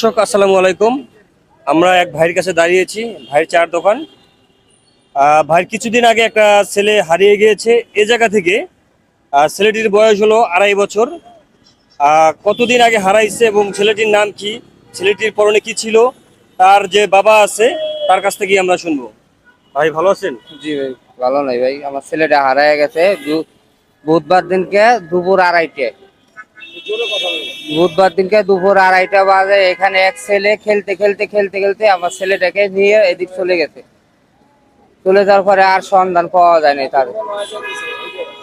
দর্শক, আসসালামু আলাইকুম। আমরা এক ভাইয়ের কাছে দাঁড়িয়েছি, ভাইয়ের চার দোকান। ভাইয়ের কিছুদিন আগে একটা ছেলে হারিয়ে গিয়েছে এ জায়গা থেকে। ছেলেটির বয়স হলো আড়াই বছর। কতদিন আগে হারাইছে এবং ছেলেটির নাম কি, ছেলেটির পরনে কি ছিল, তার যে বাবা আছে, তার কাছ থেকে আমরা শুনব। ভাই, ভালো আছেন? জি ভাই, ভালো নাই ভাই। আমার ছেলেটা হারায় গেছে বুধবার দিনকে দুপুর আড়াইটে বুধবার দিনকে দুপুর আড়াইটা বাজে। এখানে এক ছেলে খেলতে খেলতে খেলতে খেলতে আমার ছেলেটাকে নিয়ে এদিক চলে গেছে। চলে যাওয়ার পরে আর সন্ধান পাওয়া যায়নি তার।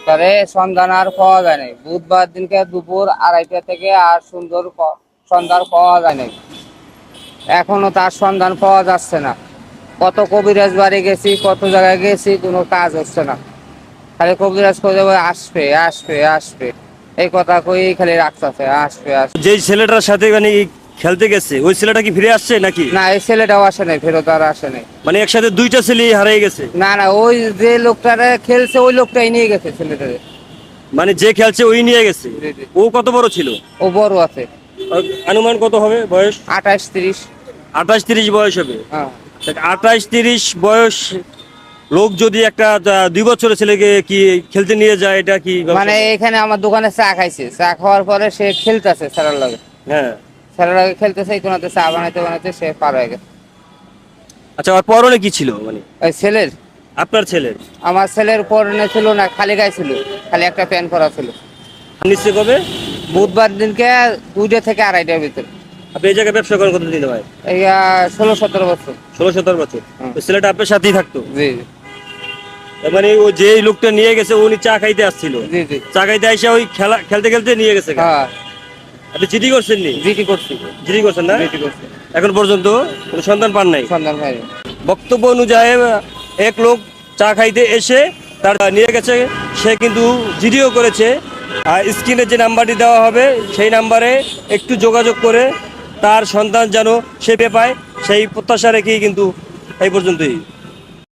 তারে সন্ধান আর পাওয়া যায় নাই বুধবার দিনকে দুপুর আড়াইটা থেকে আর সুন্দর সন্ধান পাওয়া যায় নাই এখনও তার সন্ধান পাওয়া যাচ্ছে না। কত কবিরাজ বাড়ি গেছি, কত জায়গায় গেছি, কোনো কাজ হচ্ছে না। খালি কবিরাজ বলে আসবে আসবে আসবে। এই কথা কই খালি রাখতেছে আসবে আসবে। যেই ছেলেটার সাথে মানে খেলতে গেছে ওই ছেলেটা কি ফিরে আসছে নাকি? না এই ছেলেটাও আসে নাই ফেরত আর আসে নাই। মানে একসাথে দুইটা ছেলে হারিয়ে গেছে? না না ওই যে লোকটারে খেলছে ওই লোকটাই নিয়ে গেছে ছেলেটারে। মানে যে খেলছে ওই নিয়ে গেছে। ও কত বড় ছিল? ও বড় আছে। অনুমান কত হবে বয়স? আঠাশ তিরিশ। আঠাশ তিরিশ বয়স হবে। হ্যাঁ। আঠাশ তিরিশ বয়স লোক যদি একটা দুই বছরের ছেলেকে কি খেলতে নিয়ে যায় এটা কি মানে এখানে আমার দোকানে চা খাইছে। চা খাওয়ার পরে সে খেলতেছে স্যারের লগে। হ্যাঁ। স্যারের লগে খেলতেছে কোনাতে চা বানাইতে বানাইতে সে পার হয়ে গেছে। আচ্ছা আর পরনে কি ছিল মানে? ওই ছেলের? আপনার ছেলের? আমার ছেলের পরনে ছিল না খালি গায়ে ছিল। খালি একটা প্যান্ট পরা ছিল। নিশ্চয় কবে? বুধবার দিনকে দুইটা থেকে আড়াইটার ভিতরে। আপনি এই জায়গায় ব্যবসা করেন কতদিন ভাই? এই ষোলো সতেরো বছর। ষোলো সতেরো বছর। ছেলেটা আপনার সাথেই থাকতো? জি। মানে ও যে লোকটা নিয়ে গেছে উনি চা খাইতে আসছিল। চা খাইতে এসে ওই খেলা খেলতে খেলতে নিয়ে গেছে হ্যাঁ। আপনি চিঠি করছেন নি? জিটি করছি। চিঠি করছেন না? এখন পর্যন্ত কোনো সন্ধান পান নাই? সন্ধান ভাই বক্তব্য অনুযায়ী এক লোক চা খাইতে এসে তার নিয়ে গেছে। সে কিন্তু ভিডিও করেছে। আর স্ক্রিনে যে নাম্বারটি দেওয়া হবে সেই নাম্বারে একটু যোগাযোগ করে তার সন্তান যেন সে পেয়ে পায় সেই প্রত্যাশা রেখেই কিন্তু এই পর্যন্তই।